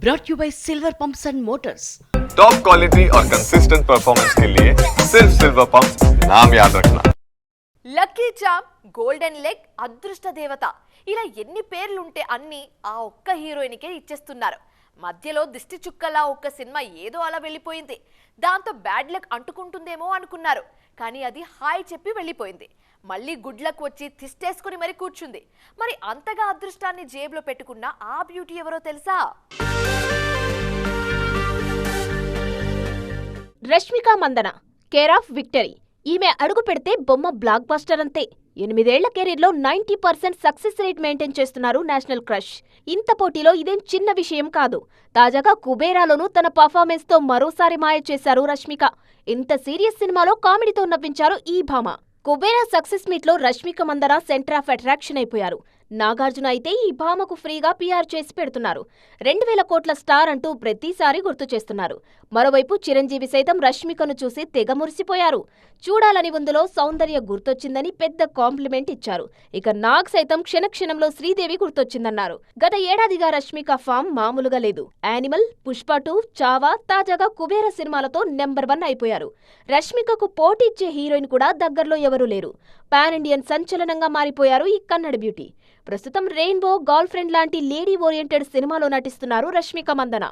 brought you by Silver Pumps and Motors. Top quality और consistent performance के लिए सिर्फ सिल्वर पंप नाम याद रखना లక్కీ చామ్ గోల్డెన్ లెగ్ అదృష్ట దేవత ఇలా ఎన్ని పేర్లుంటే అన్ని ఆ ఒక్క హీరోయిన్కే ఇచ్చేస్తున్నారు మధ్యలో దిష్టి చుక్కలా ఒక్క సినిమా ఏదో అలా వెళ్ళిపోయింది. దాంతో బ్యాడ్ లక్ అంటుకుంటుందేమో అనుకున్నారు. కానీ అది హాయ్ చెప్పి వెళ్ళిపోయింది. మళ్ళీ గుడ్ లక్ వచ్చి తిష్టేసుకుని మరి కూర్చుంది. మరి అంతగా అదృష్టాన్ని జేబులో పెట్టుకున్న ఆ బ్యూటీ ఎవరో తెలుసా? Rashmika Mandanna care of victory. ఈమె అడుగు పెడితే బొమ్మ బ్లాక్ బస్టర్ అంతే. ఎనిమిదేళ్ళ కెరీర్లో ninety percent success rate maintain చేస్తున్నారు నేషనల్ క్రష్. ఇంత పోటీలో ఇదేం చిన్న విషయం కాదు. తాజాగా కుబేరాలోనూ తన పర్ఫార్మెన్స్తో మరోసారి మాయ చేశారు రష్మిక. ఇంత సీరియస్ సినిమాలో కామెడీతో నవ్వించారు ఈ భామ. కుబేరా సక్సెస్ మీట్లో Rashmika Mandanna centre of attraction అయిపోయారు. నాగార్జున అయితే ఈ భామకు ఫ్రీగా పీఆర్ చేసి పెడుతున్నారు. రెండు వేల కోట్ల స్టార్ అంటూ ప్రతిసారి గుర్తు చేస్తున్నారు. మరోవైపు చిరంజీవి సైతం రష్మికను చూసి తెగ మురిసిపోయారు. చూడాలని ఉందులో సౌందర్య గుర్తొచ్చిందని పెద్ద కాంప్లిమెంట్ ఇచ్చారు. ఇక నాగ్ సైతం క్షణక్షణంలో శ్రీదేవి గుర్తొచ్చిందన్నారు. గత ఏడాదిగా రష్మిక ఫామ్ మామూలుగా లేదు. యానిమల్ పుష్ప టూ చావా తాజాగా కుబేర సినిమాలతో నెంబర్ వన్ అయిపోయారు. రష్మికకు పోటీ ఇచ్చే హీరోయిన్ కూడా దగ్గరలో ఎవరూ లేరు. పాన్ ఇండియన్ సంచలనంగా మారిపోయారు ఈ కన్నడ బ్యూటీ. ప్రస్తుతం రెయిన్బో గర్ల్ ఫ్రెండ్ లాంటి లేడీ ఓరియంటెడ్ సినిమాలో నటిస్తున్నారు రష్మిక మందన.